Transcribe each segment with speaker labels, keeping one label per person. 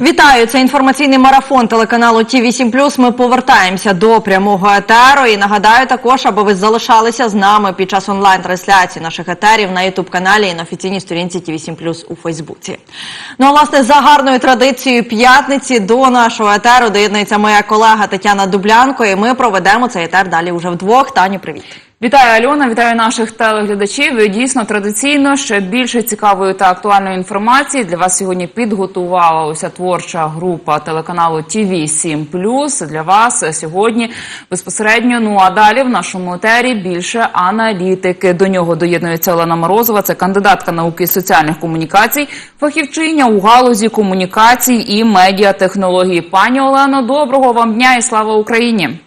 Speaker 1: Вітаю! Це інформаційний марафон телеканалу Ті 8 Ми повертаємося до прямого етеру. І нагадаю також, аби ви залишалися з нами під час онлайн-трансляції наших етерів на ютуб каналі і на офіційній сторінці Ті 8 у Фейсбуці. Ну а власне за гарною традицією п'ятниці до нашого етеру доєднується моя колега Тетяна Дублянко. І ми проведемо цей етер далі уже вдвох. Таню, привіт.
Speaker 2: Вітаю Альона, вітаю наших телеглядачів. І Дійсно традиційно ще більше цікавої та актуальної інформації для вас сьогодні підготувала уся творча група телеканалу ТВ 7 Для вас сьогодні безпосередньо. Ну а далі в нашому етері більше аналітики. До нього доєднується Олена Морозова. Це кандидатка науки соціальних комунікацій, фахівчиня у галузі комунікацій і медіатехнології. Пані Олено, доброго вам дня і слава Україні!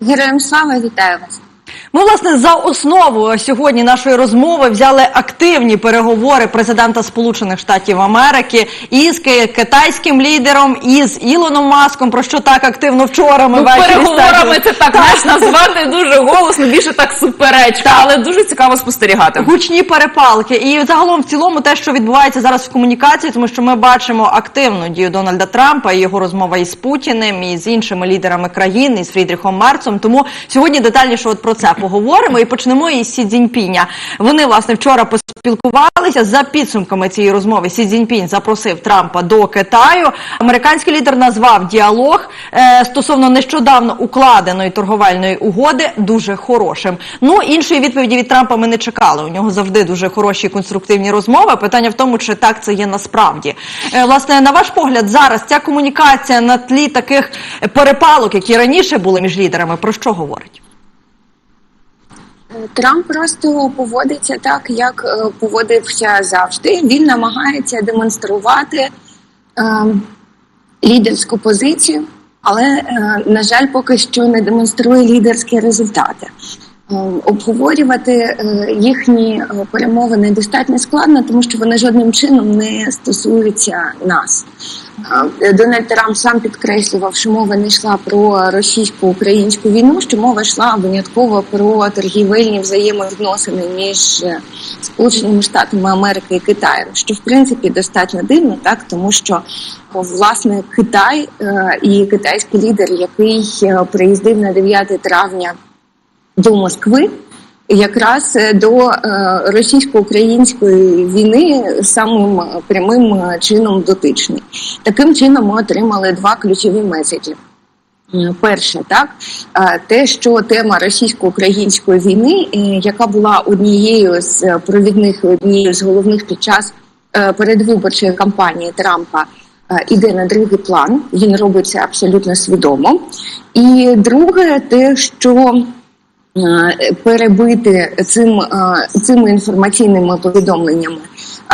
Speaker 3: Героям слава вітаю вас.
Speaker 1: Ми, власне, за основу сьогодні нашої розмови взяли активні переговори президента Сполучених Штатів Америки із ки- китайським лідером, із Ілоном Маском, про що так активно вчора ми
Speaker 2: Ну,
Speaker 1: ввечері
Speaker 2: переговорами це так знаєш, назвати дуже голосно, більше так суперечка, але дуже цікаво спостерігати.
Speaker 1: Гучні перепалки, і загалом в цілому те, що відбувається зараз в комунікації, тому що ми бачимо активну дію Дональда Трампа і його розмова із Путіним, і з іншими лідерами країн, із Фрідріхом Мерцом. Тому сьогодні детальніше от про це поговоримо і почнемо із Сі Цзіньпіня. Вони власне вчора поспілкувалися за підсумками цієї розмови. Сі Цзіньпінь запросив Трампа до Китаю. Американський лідер назвав діалог е, стосовно нещодавно укладеної торговельної угоди дуже хорошим. Ну іншої відповіді від Трампа ми не чекали. У нього завжди дуже хороші конструктивні розмови. Питання в тому, чи так це є насправді. Е, власне, на ваш погляд, зараз ця комунікація на тлі таких перепалок, які раніше були між лідерами, про що говорить?
Speaker 3: Трамп просто поводиться так, як е, поводився завжди. Він намагається демонструвати е, лідерську позицію, але, е, на жаль, поки що не демонструє лідерські результати. Е, Обговорювати е, їхні е, перемовини достатньо складно, тому що вони жодним чином не стосуються нас. Дональд Трамп сам підкреслював, що мова не йшла про російсько-українську війну, що мова йшла винятково про торгівельні взаємовідносини між Сполученими Штатами Америки і Китаєм, що в принципі достатньо дивно, так тому що власне Китай і китайський лідер, який приїздив на 9 травня до Москви. Якраз е, до е, російсько-української війни самим прямим е, чином дотичний. Таким чином ми отримали два ключові меседжі. Перше, так те, що тема російсько-української війни, яка була однією з провідних, однією з головних під час передвиборчої кампанії Трампа, іде на другий план. Він робить це абсолютно свідомо. І друге, те, що перебити цим, е, цими інформаційними повідомленнями.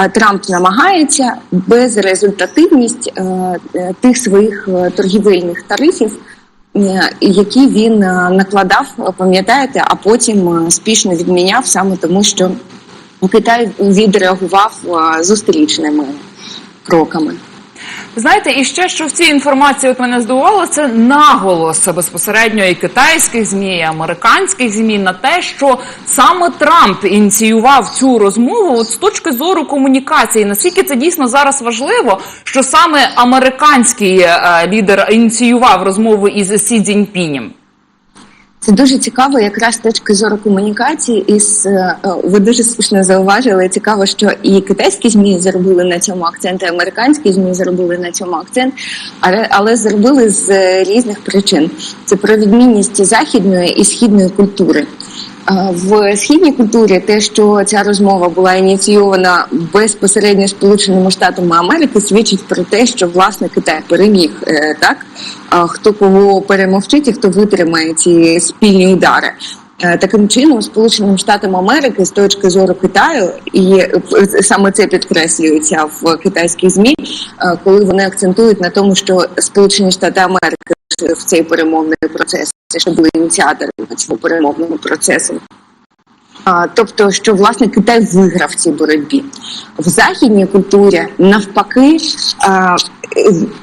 Speaker 3: е, Трамп намагається безрезультативність е, е, тих своїх е, торгівельних тарифів, е, які він е, накладав, пам'ятаєте, а потім е, спішно відміняв саме тому, що Китай відреагував е, зустрічними кроками.
Speaker 2: Знаєте, і ще що в цій інформації от мене здивувало, це наголос безпосередньо і китайських змі, і американських змі на те, що саме Трамп ініціював цю розмову от з точки зору комунікації. Наскільки це дійсно зараз важливо, що саме американський е, лідер ініціював розмову із Сі Цзіньпінем?
Speaker 3: Це дуже цікаво, якраз з точки зору комунікації. Із е, ви дуже слушно зауважили. Цікаво, що і китайські змі зробили на цьому акцент, і американські змі зробили на цьому акцент, але але зробили з е, різних причин. Це про відмінність західної і східної культури. В східній культурі те, що ця розмова була ініційована безпосередньо Сполученими Штатами Америки, свідчить про те, що власне Китай переміг е, так. Хто кого перемовчить і хто витримає ці спільні удари. Е, Таким чином, Сполученим Штатам Америки з точки зору Китаю, і е, саме це підкреслюється в китайських змі, е, коли вони акцентують на тому, що Сполучені Штати Америки в цей перемовний процес, це що були ініціаторами цього перемовного процесу. Тобто, що власне Китай виграв в цій боротьбі в західній культурі, навпаки,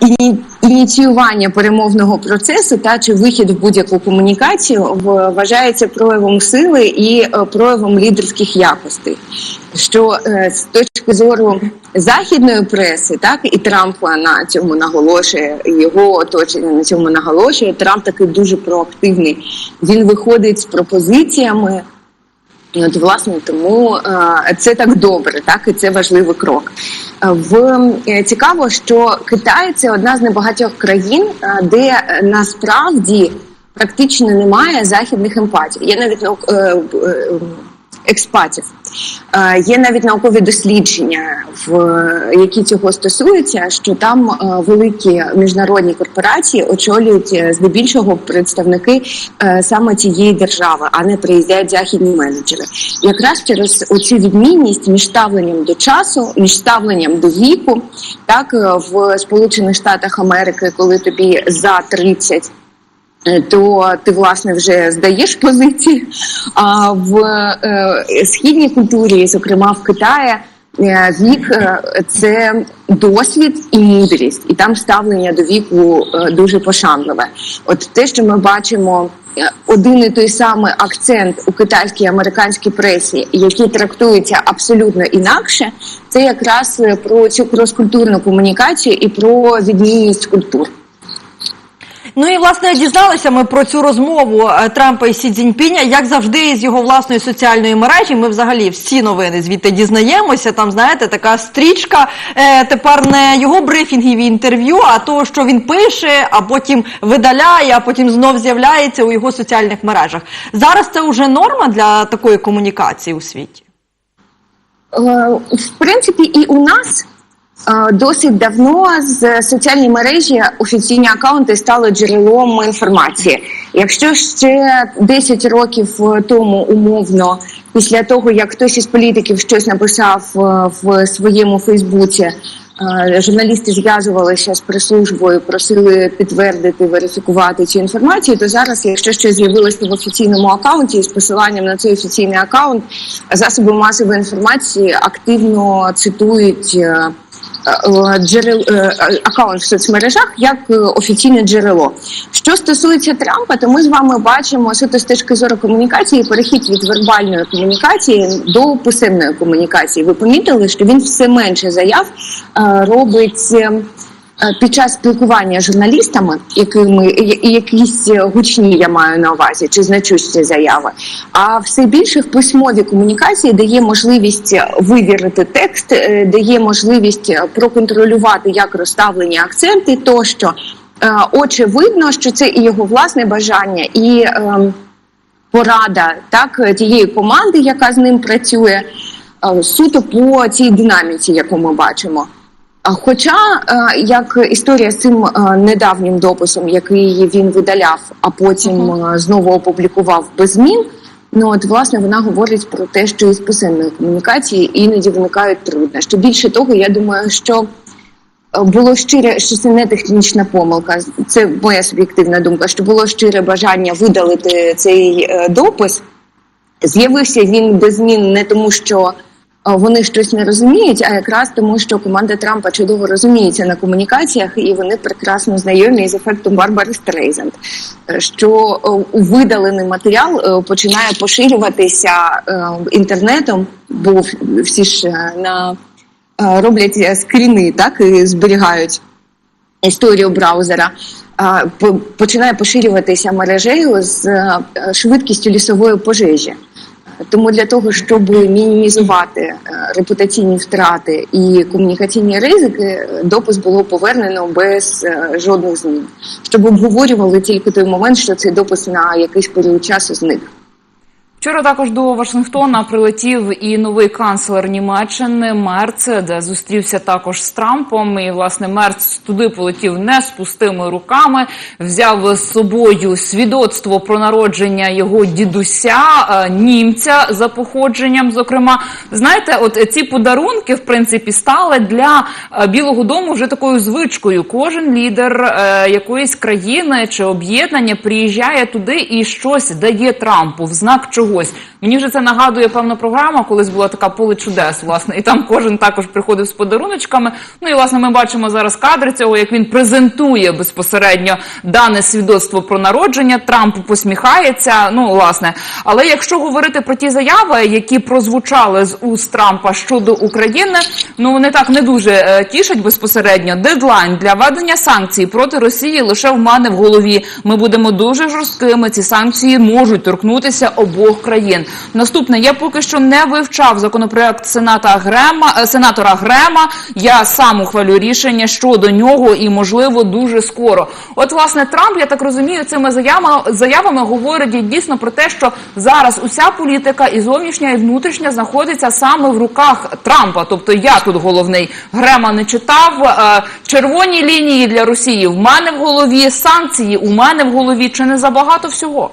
Speaker 3: іні- ініціювання перемовного процесу та чи вихід в будь-яку комунікацію вважається проявом сили і е, проявом лідерських якостей. що е, з точки зору західної преси, так і Трампа на цьому наголошує, його оточення на цьому наголошує. Трамп такий дуже проактивний. Він виходить з пропозиціями. От, власне, тому е, це так добре, так і це важливий крок. Е, В е, цікаво, що Китай це одна з небагатьох країн, де насправді практично немає західних емпатій. Я навіть е, експатів. Е, Є навіть наукові дослідження, в які цього стосуються, що там е, великі міжнародні корпорації очолюють е, здебільшого представники саме цієї держави, а не приїздять західні менеджери. Якраз через оцю відмінність між ставленням до часу, між ставленням до віку, так в Сполучених Штатах Америки, коли тобі за 30 Е, то ти власне вже здаєш позиції. А в е, східній культурі, зокрема в Китаї, е, вік е, це досвід і мудрість, і там ставлення до віку е, дуже пошанливе. От те, що ми бачимо. е, Один і той самий акцент у китайській американській пресі, який трактується абсолютно інакше, це якраз е, про цю кроскультурну комунікацію і про відмінність культур.
Speaker 1: Ну і власне дізналися ми про цю розмову е, Трампа і Сі Цзіньпіня, як завжди, з його власної соціальної мережі. Ми взагалі всі новини звідти дізнаємося. Там знаєте, така стрічка. Е, тепер не його брифінгів і інтерв'ю, а того, що він пише, а потім видаляє, а потім знов з'являється у його соціальних мережах. Зараз це вже норма для такої комунікації у світі.
Speaker 3: Е, В принципі, і у нас досить давно з соціальні мережі офіційні акаунти стали джерелом інформації. Якщо ще 10 років тому умовно, після того як хтось із політиків щось написав е, в своєму Фейсбуці. е, Журналісти зв'язувалися з прес-службою, просили підтвердити, верифікувати цю інформацію. То зараз, якщо щось з'явилося в офіційному акаунті з посиланням на цей офіційний акаунт, засоби масової інформації активно цитують е, джерел аккаунт акаунт в соцмережах як е, офіційне джерело. Що стосується Трампа, то ми з вами бачимо суто з точки зору комунікації перехід від вербальної комунікації до писемної комунікації. Ви помітили, що він все менше заяв е, робить. Е, е, Під час спілкування з журналістами, якими якісь гучні я маю на увазі, чи значущі заяви, а все більше в письмовій комунікації дає можливість вивірити текст, е, дає можливість проконтролювати як розставлені акценти, тощо Е, очевидно, що це і його власне бажання, і ем, порада так тієї команди, яка з ним працює, е, суто по цій динаміці, яку ми бачимо. Хоча, е, як історія з цим е, недавнім дописом, який він видаляв, а потім е, знову опублікував без змін, ну от власне вона говорить про те, що із писемної комунікації іноді виникають труднощі. Більше того, я думаю, що було щире, що це не технічна помилка. Це моя суб'єктивна думка. Що було щире бажання видалити цей допис. З'явився він без змін не тому, що вони щось не розуміють, а якраз тому, що команда Трампа чудово розуміється на комунікаціях, і вони прекрасно знайомі з ефектом Барбари Стрейзенд, е, що е, видалений матеріал е, починає поширюватися інтернетом, бо всі ж на роблять скріни, так і зберігають історію браузера. Починає поширюватися мережею з швидкістю лісової пожежі. Тому для того, щоб мінімізувати е, репутаційні втрати і комунікаційні ризики, е, допис було повернено без е, жодних змін, щоб обговорювали тільки той момент, що цей допис на якийсь період часу зник.
Speaker 2: Вчора також до Вашингтона прилетів і новий канцлер Німеччини Мерц, де зустрівся також з Трампом. І власне Мерц туди полетів не з пустими руками. Взяв з собою свідоцтво про народження його дідуся, е, німця за походженням. Зокрема, знаєте, от ці подарунки в принципі стали для е, Білого Дому вже такою звичкою. Кожен лідер е, якоїсь країни чи об'єднання приїжджає туди і щось дає Трампу в знак чого чогось. Мені вже це нагадує певна програма, колись була така поле чудес, власне, і там кожен також приходив з подаруночками. Ну і власне ми бачимо зараз кадри цього, як він презентує безпосередньо дане свідоцтво про народження. Трамп посміхається. Ну власне, але якщо говорити про ті заяви, які прозвучали з уст Трампа щодо України, ну вони так не дуже е, тішать безпосередньо. Дедлайн для введення санкцій проти Росії лише в мене в голові. Ми будемо дуже жорсткими. Ці санкції можуть торкнутися обох країн. Наступне я поки що не вивчав законопроект сената Грема е, сенатора Грема. Я сам ухвалю рішення щодо нього і можливо дуже скоро. От власне Трамп, я так розумію, цими заявами заявами говорить дійсно про те, що зараз уся політика і зовнішня, і внутрішня знаходиться саме в руках Трампа. Тобто я тут головний Грема не читав. Е, Червоні лінії для Росії в мене в голові, санкції у мене в голові. Чи не забагато всього?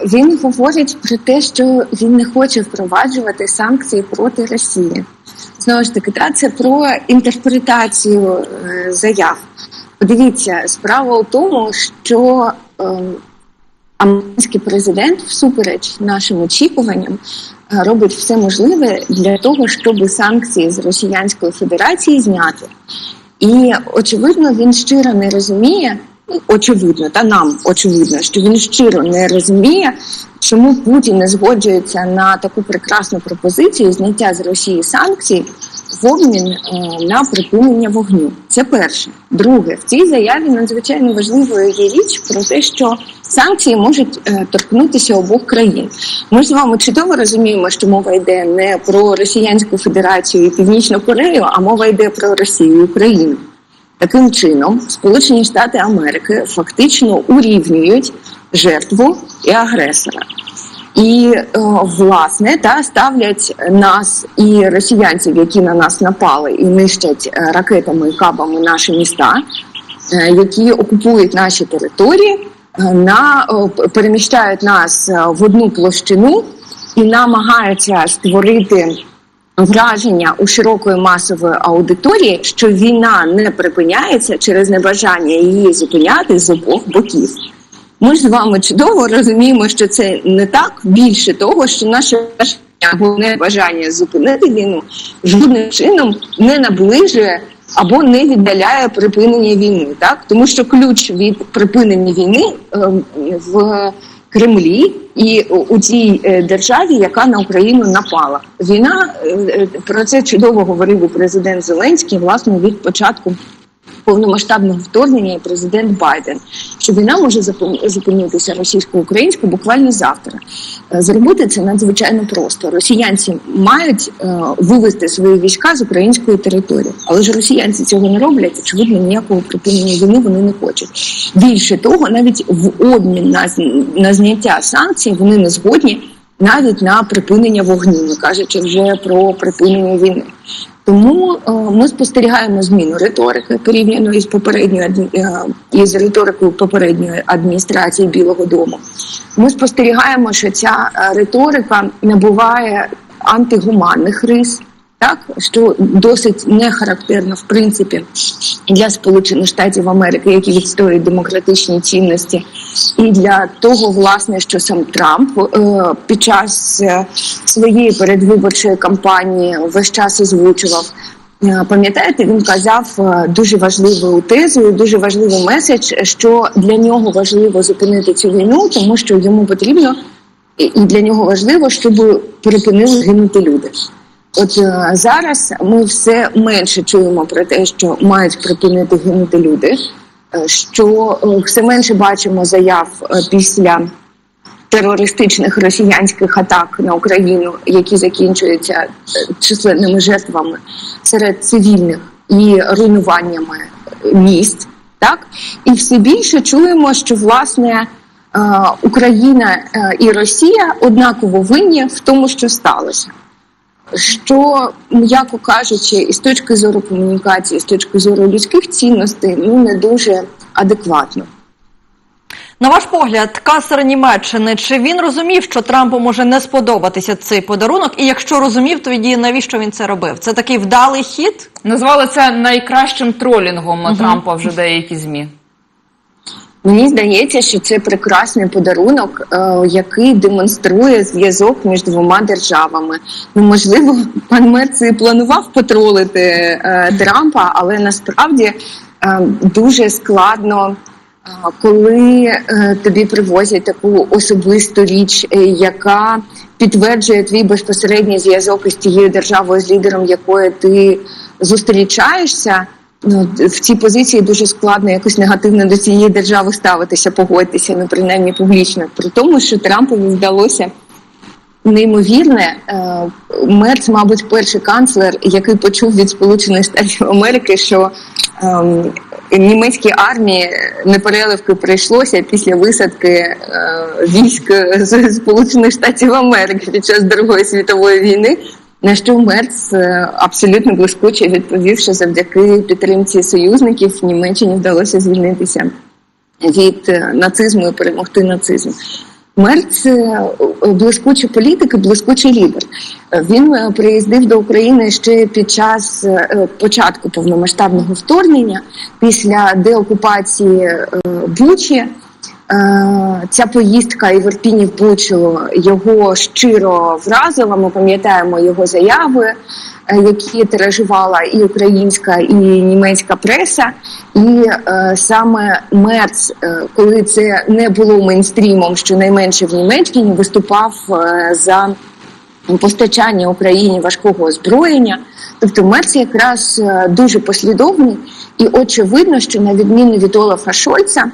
Speaker 3: Він говорить про те, що він не хоче впроваджувати санкції проти Росії. Знову ж таки, та, це про інтерпретацію е, заяв. Подивіться, справа у тому, що е, американський президент, всупереч нашим очікуванням, е, робить все можливе для того, щоб санкції з Росіянської Федерації зняти. І очевидно, він щиро не розуміє. Очевидно, та нам очевидно, що він щиро не розуміє, чому Путін не згоджується на таку прекрасну пропозицію зняття з Росії санкцій в обмін е, на припинення вогню. Це перше. Друге, в цій заяві надзвичайно важливою є річ про те, що санкції можуть е, торкнутися обох країн. Ми з вами чудово розуміємо, що мова йде не про Росіянську Федерацію і Північну Корею, а мова йде про Росію і Україну. Таким чином, Сполучені Штати Америки фактично урівнюють жертву і агресора. І е, власне та ставлять нас і росіянців, які на нас напали і нищать е, ракетами і кабами наші міста, е, які окупують наші території, на переміщають нас в одну площину і намагаються створити враження у широкої масової аудиторії, що війна не припиняється через небажання її зупиняти з обох боків. Ми ж з вами чудово розуміємо, що це не так більше того, що наше бажання або не бажання зупинити війну жодним чином не наближує або не віддаляє припинення війни, так тому що ключ від припинення війни ем, в Кремлі і у- тій е, державі, яка на Україну напала. Війна е, е, про це чудово говорив і президент Зеленський, власне, від початку повномасштабного вторгнення і президент Байден, що війна може зупинитися російсько-українською буквально завтра. Е, Зробити це надзвичайно просто. Росіянці мають е, вивести свої війська з української території, але ж росіянці цього не роблять. Очевидно, ніякого припинення війни вони не хочуть. Більше того, навіть в обмін на, на зняття санкцій вони не згодні навіть на припинення вогню, не кажучи вже про припинення війни. Тому е, ми спостерігаємо зміну риторики порівняно із попередньою е, із риторикою попередньої адміністрації Білого Дому. Ми спостерігаємо, що ця е, риторика набуває антигуманних рис. Так, що досить не характерно в принципі для Сполучених Штатів Америки, які відстоюють демократичні цінності, і для того, власне, що сам Трамп е, під час е, своєї передвиборчої кампанії весь час озвучував. Е, Пам'ятаєте, він казав дуже важливу тезу, дуже важливий меседж, що для нього важливо зупинити цю війну, тому що йому потрібно і для нього важливо, щоб припинили гинути люди. От е, зараз ми все менше чуємо про те, що мають припинити гинути люди, е, що е, все менше бачимо заяв після терористичних росіянських атак на Україну, які закінчуються численними жертвами серед цивільних і руйнуваннями місць. Так і все більше чуємо, що власне Україна і Росія однаково винні в тому, що сталося. Що, м'яко кажучи, і з точки зору комунікації, з точки зору людських цінностей, ну не дуже адекватно.
Speaker 1: На ваш погляд, касер Німеччини, чи він розумів, що Трампу може не сподобатися цей подарунок? І якщо розумів, тоді навіщо він це робив? Це такий вдалий хід?
Speaker 2: Назвали це найкращим тролінгом Трампа вже деякі змі.
Speaker 3: Мені здається, що це прекрасний подарунок, е, який демонструє зв'язок між двома державами. Ну, можливо, пан Мерц і планував потролити е, Трампа, але насправді е, дуже складно. Коли тобі привозять таку особисту річ, яка підтверджує твій безпосередній зв'язок із тією державою, з лідером якої ти зустрічаєшся, ну в цій позиції дуже складно якось негативно до цієї держави ставитися, погодитися, ну принаймні публічно. При тому, що Трампові вдалося неймовірне. Е, Мерц, мабуть, перший канцлер, який почув від Сполучених Штатів Америки, що ем, німецькій армії непереливки прийшлося після висадки е, військ з Сполучених Штатів Америки під час Другої світової війни. На що Мерц е, абсолютно блискуче відповів, що завдяки підтримці союзників Німеччині вдалося звільнитися від е, нацизму і перемогти нацизм. Мерц е, блискучий політик і блискучий лідер. Він приїздив до України ще під час початку повномасштабного вторгнення після деокупації Бучі. Е, Ця поїздка і в Ірпіні в Бучу його щиро вразила. Ми пам'ятаємо його заяви, е, які тиражувала і українська, і німецька преса. І е, саме Мерц, коли це не було мейнстрімом, щонайменше в Німеччині, виступав за постачання Україні важкого озброєння. Тобто Мерц якраз дуже послідовний, і очевидно, що на відміну від Олафа Шольца,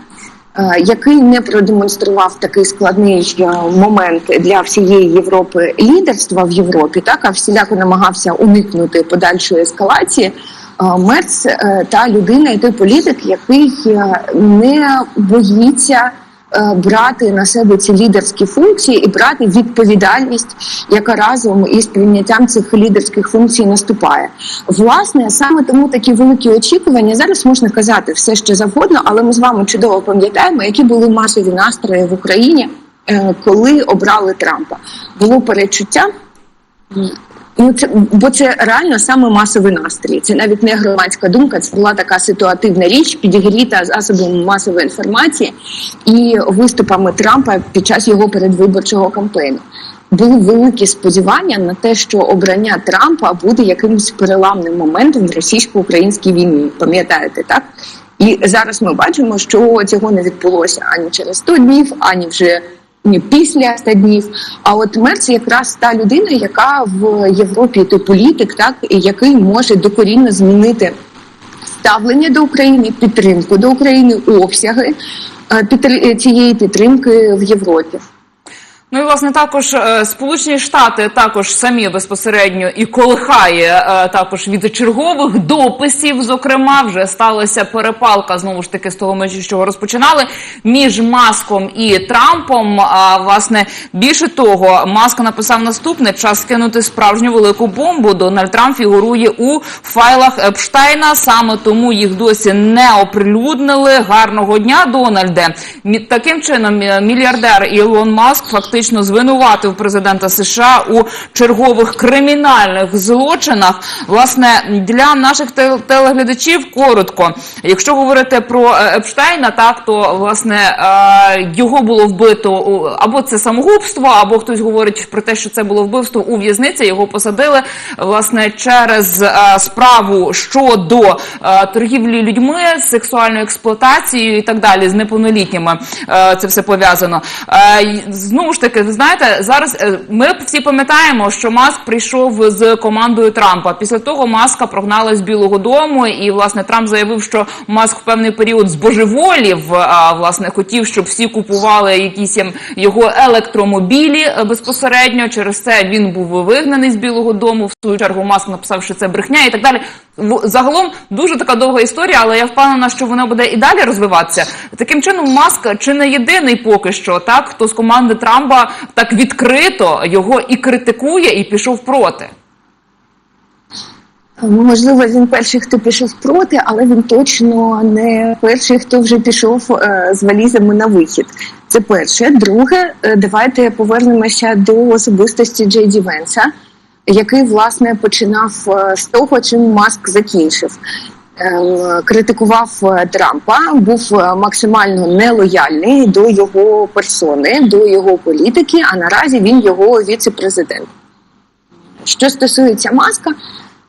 Speaker 3: який не продемонстрував такий складний е, момент для всієї Європи лідерства в Європі, так а всіляко намагався уникнути подальшої ескалації. е, Мерц е, та людина, і той політик, який е, не боїться е, брати на себе ці лідерські функції і брати відповідальність, яка разом із прийняттям цих лідерських функцій наступає. Власне, саме тому такі великі очікування зараз можна казати все що завгодно, але ми з вами чудово пам'ятаємо, які були масові настрої в Україні, е, коли обрали Трампа. Було перечуття. Ну, це бо це реально саме масовий настрій. Це навіть не громадська думка. Це була така ситуативна річ, підігріта засобами масової інформації і виступами Трампа під час його передвиборчого кампейну. Були великі сподівання на те, що обрання Трампа буде якимось переламним моментом в російсько-українській війні. Пам'ятаєте, так? І зараз ми бачимо, що цього не відбулося ані через 100 днів, ані вже після 100 днів. А от Мерц якраз та людина, яка в Європі той політик, так який може докорінно змінити ставлення до України, підтримку до України, обсяги е, цієї підтримки в Європі.
Speaker 2: Ну і власне також е, Сполучені Штати також самі безпосередньо і колихає е, також від чергових дописів. Зокрема, вже сталася перепалка знову ж таки з того, ми з чого розпочинали між Маском і Трампом. А власне більше того, Маск написав наступне: час скинути справжню велику бомбу. Дональд Трамп фігурує у файлах Епштейна. Саме тому їх досі не оприлюднили. Гарного дня, Дональде. Таким чином, мільярдер Ілон Маск фактично звинуватив президента США у чергових кримінальних злочинах. Власне, для наших телеглядачів коротко. Якщо говорити про е, Епштейна, так то власне е, його було вбито або це самогубство, або хтось говорить про те, що це було вбивство у в'язниці. Його посадили власне через е, справу щодо торгівлі людьми, сексуальною експлуатацією і так далі з неповнолітніми. Це все пов'язано. Знову ж таки, ви знаєте, зараз е, ми всі пам'ятаємо, що Маск прийшов з командою Трампа. Після того Маска прогнали з Білого Дому, і власне Трамп заявив, що Маск в певний період збожеволів. А власне хотів, щоб всі купували якісь ем, його електромобілі е, безпосередньо. Через це він був вигнаний з Білого Дому. В свою чергу Маск написав, що це брехня і так далі. Загалом дуже така довга історія, але я впевнена, що вона буде і далі розвиватися. Таким чином, Маск чи не єдиний поки що, так хто з команди Трампа так відкрито його і критикує, і пішов проти.
Speaker 3: Можливо, він перший, хто пішов проти, але він точно не перший, хто вже пішов е, з валізами на вихід. Це перше. Друге, е, давайте повернемося до особистості Джей Ді Венса, який власне починав е, з того, чим Маск закінчив. Ем, критикував е, Трампа, був е, максимально нелояльний до його персони, до його політики. А наразі він його віце-президент. Що стосується маска,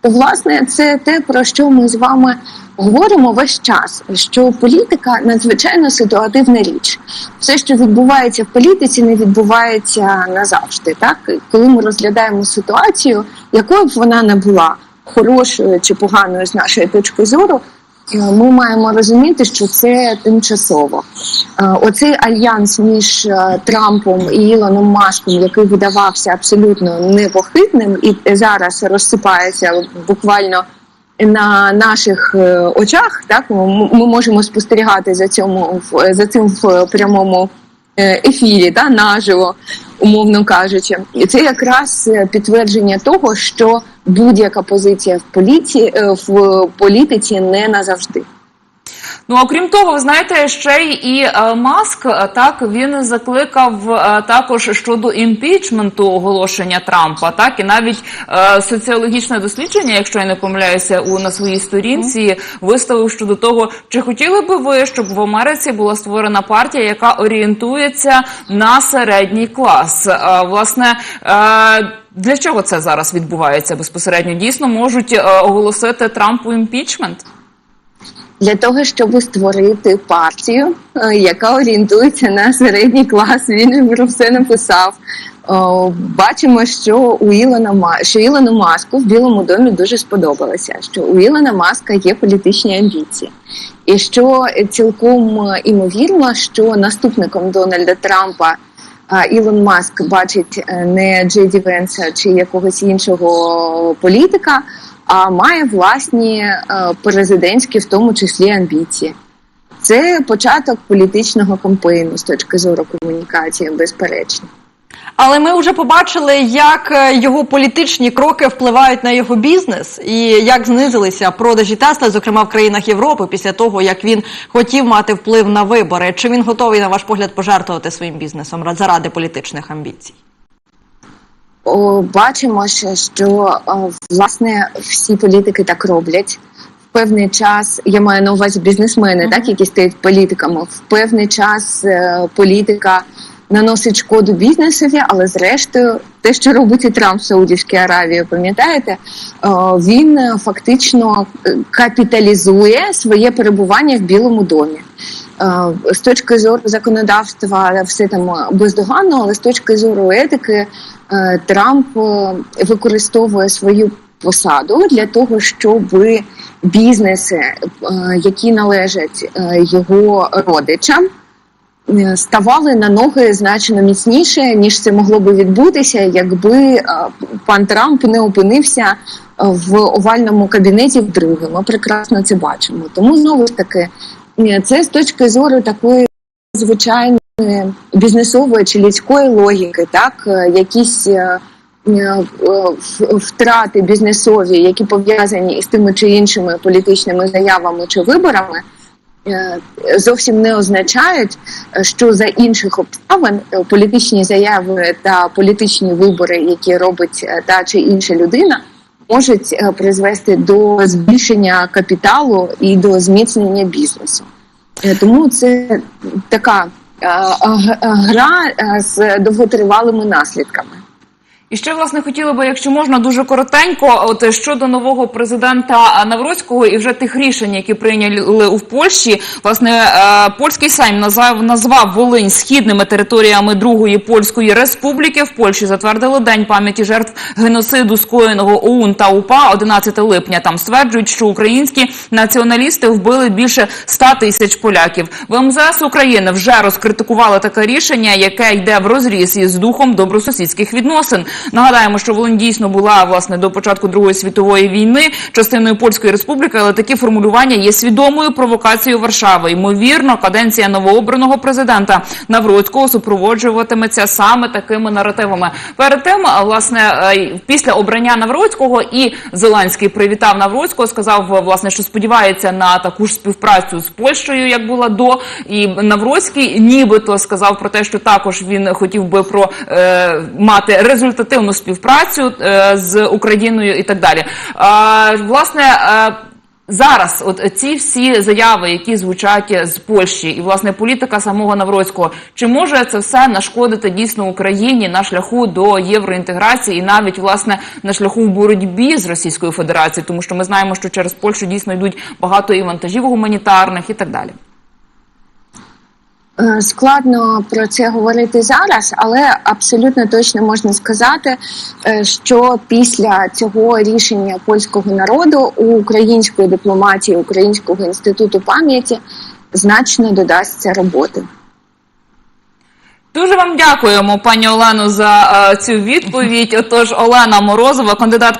Speaker 3: то власне це те, про що ми з вами говоримо весь час. Що політика надзвичайно ситуативна річ. Все, що відбувається в політиці, не відбувається назавжди. Так, коли ми розглядаємо ситуацію, якою б вона не була хорошою чи поганою з нашої точки зору. е, Ми маємо розуміти, що це тимчасово. Е, Оцей альянс між е, Трампом і Ілоном Маском, який видавався абсолютно непохитним, і зараз розсипається буквально на наших очах. Так ми можемо спостерігати за цьому за цим в прямому ефірі, та наживо, умовно кажучи, і це якраз е, підтвердження того, що будь-яка позиція в поліції е, в політиці не назавжди.
Speaker 2: Ну окрім того, ви знаєте, ще і е, Маск е, так він закликав е, також щодо імпічменту оголошення Трампа. Так і навіть соціологічне дослідження, якщо я не помиляюся, у на своїй сторінці виставив щодо того, чи хотіли би ви, щоб в Америці була створена партія, яка орієнтується на середній клас. Власне. Для чого це зараз відбувається безпосередньо? Дійсно можуть оголосити Трампу імпічмент?
Speaker 3: Для того щоб створити партію, е, яка орієнтується на середній клас, він про все написав. Бачимо, що у Ілона що Ілону Маску в Білому домі дуже сподобалося, що у Ілона Маска є політичні амбіції, і що цілком імовірно, що наступником Дональда Трампа Ілон Маск бачить е, не Джей Ді Венса чи якогось іншого політика, а має власні е, президентські, в тому числі амбіції. Це початок політичного кампейну з точки зору комунікації, безперечно.
Speaker 1: Але ми вже побачили, як е, його політичні кроки впливають на його бізнес і як знизилися продажі Тесла, зокрема в країнах Європи, після того як він хотів мати вплив на вибори. Чи він готовий, на ваш погляд, пожертвувати своїм бізнесом заради політичних амбіцій?
Speaker 3: Бачимо, що власне всі політики так роблять. В певний час я маю на увазі бізнесмени, так які стають політиками. В певний час е, політика наносить шкоду бізнесові, але зрештою, те, що робить і Трамп в Саудівській Аравії, пам'ятаєте, він е, фактично е, капіталізує своє перебування в Білому домі. Е, З точки зору законодавства все там бездоганно, але з точки зору етики Трамп використовує свою посаду для того, щоб бізнеси, які належать його родичам, ставали на ноги значно міцніше, ніж це могло би відбутися, якби е, пан Трамп не опинився в овальному кабінеті вдруге. Ми прекрасно це бачимо. Тому знову ж таки, е, це з точки зору такої звичайної бізнесової чи людської логіки, так е, якісь. е, е, Втрати бізнесові, які пов'язані із тими чи іншими політичними заявами чи виборами, е, зовсім не означають, е, що за інших обставин е, політичні заяви та політичні вибори, які робить е, та чи інша людина, можуть е, призвести до збільшення капіталу і до зміцнення бізнесу. Е, Тому це така е, гра е, з довготривалими наслідками.
Speaker 2: І ще власне хотіли би, якщо можна, дуже коротенько, от щодо нового президента Навроцького і вже тих рішень, які прийняли у Польщі. Власне, е, польський сайм назвав назвав Волинь східними територіями Другої польської республіки. В Польщі затвердили день пам'яті жертв геноциду скоєного ОУН та УПА 11 липня. Там стверджують, що українські націоналісти вбили більше 100 тисяч поляків. В МЗС України вже розкритикували таке рішення, яке йде в розріз із духом добросусідських відносин. Нагадаємо, що Волинь дійсно була власне до початку Другої світової війни частиною польської республіки, але такі формулювання є свідомою провокацією Варшави. Ймовірно, каденція новообраного президента Навроцького супроводжуватиметься саме такими наративами. Перед тим, власне, е, після обрання Навроцького і Зеленський привітав Навроцького, сказав власне, що сподівається на таку ж співпрацю з Польщею, як була до. І Навроцький нібито сказав про те, що також він хотів би про е, мати результативну співпрацю е, з Україною і так далі. Власне. Е, Зараз, от ці всі заяви, які звучать з Польщі, і власне політика самого Навроцького, чи може це все нашкодити дійсно Україні на шляху до євроінтеграції і навіть власне на шляху в боротьбі з Російською Федерацією, тому що ми знаємо, що через Польщу дійсно йдуть багато і вантажів гуманітарних і так далі.
Speaker 3: Е, Складно про це говорити зараз, але абсолютно точно можна сказати, е, що після цього рішення польського народу у української дипломатії, Українського інституту пам'яті значно додасться роботи.
Speaker 2: Дуже вам дякуємо, пані Олено, за е, цю відповідь. Отож, Олена Морозова, кандидатка.